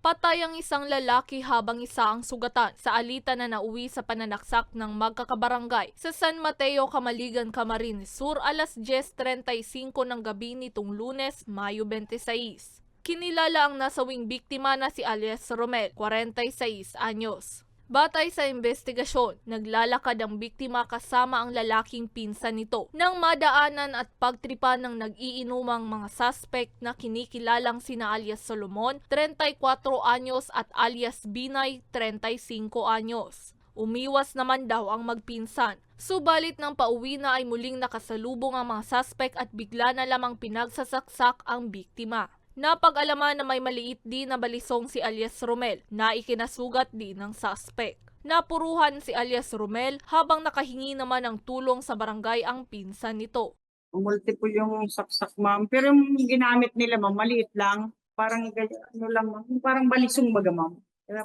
Patay ang isang lalaki habang isa ang sugatan sa alitan na nauwi sa pananaksak ng magkakabarangay sa San Mateo, Camaligan, Camarines Sur alas 10.35 ng gabi nitong lunes, Mayo 26. Kinilala ang nasawing biktima na si alias Romel, 46 anyos. Batay sa investigasyon, naglalakad ang biktima kasama ang lalaking pinsan nito nang madaanan at pagtripa ng nag-iinumang mga suspect na kinikilalang sina alias Solomon, 34 anyos at alias Binay, 35 anyos. Umiwas naman daw ang magpinsan. Subalit nang pauwi na ay muling nakasalubong ang mga suspect at bigla na lamang pinagsasaksak ang biktima. Napag-alaman na may maliit din na balisong si alias Romel na ikinasugat din ng suspect. Napuruhan si alias Romel habang nakahingi naman ng tulong sa barangay ang pinsan nito. multiple yung saksak ma'am. Pero yung ginamit nila ma'am, maliit lang. Parang ganyan, ano lang ma'am. Parang balisong baga ma'am.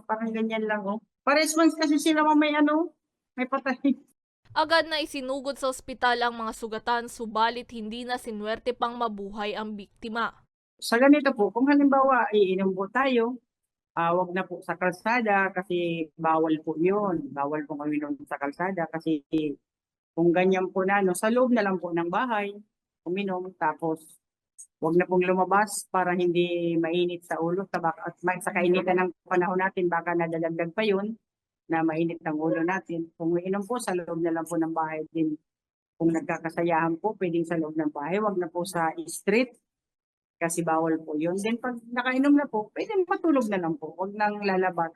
Parang ganyan lang oh. Paresponse kasi sila ma'am may ano, may patay. Agad na isinugod sa ospital ang mga sugatan subalit hindi na sinwerte pang mabuhay ang biktima. Sa ganito po, kung halimbawa iinom po tayo, ah wag na po sa kalsada kasi bawal po yun. Bawal po kami nun sa kalsada kasi kung ganyan po na, no, sa loob na lang po ng bahay, uminom, tapos wag na pong lumabas para hindi mainit sa ulo sa baka, at sa kainitan ng panahon natin, baka nadadagdag pa yun na mainit ang ulo natin. Kung uminom po, sa loob na lang po ng bahay din. Kung nagkakasayahan po, pwedeng sa loob ng bahay, wag na po sa street kasi bawal po yun. Then pag nakainom na po, pwede matulog na lang po. Huwag nang lalabas.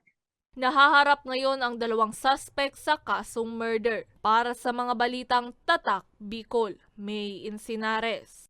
Nahaharap ngayon ang dalawang suspect sa kasong murder. Para sa mga balitang Tatak, Bicol, May Insinares.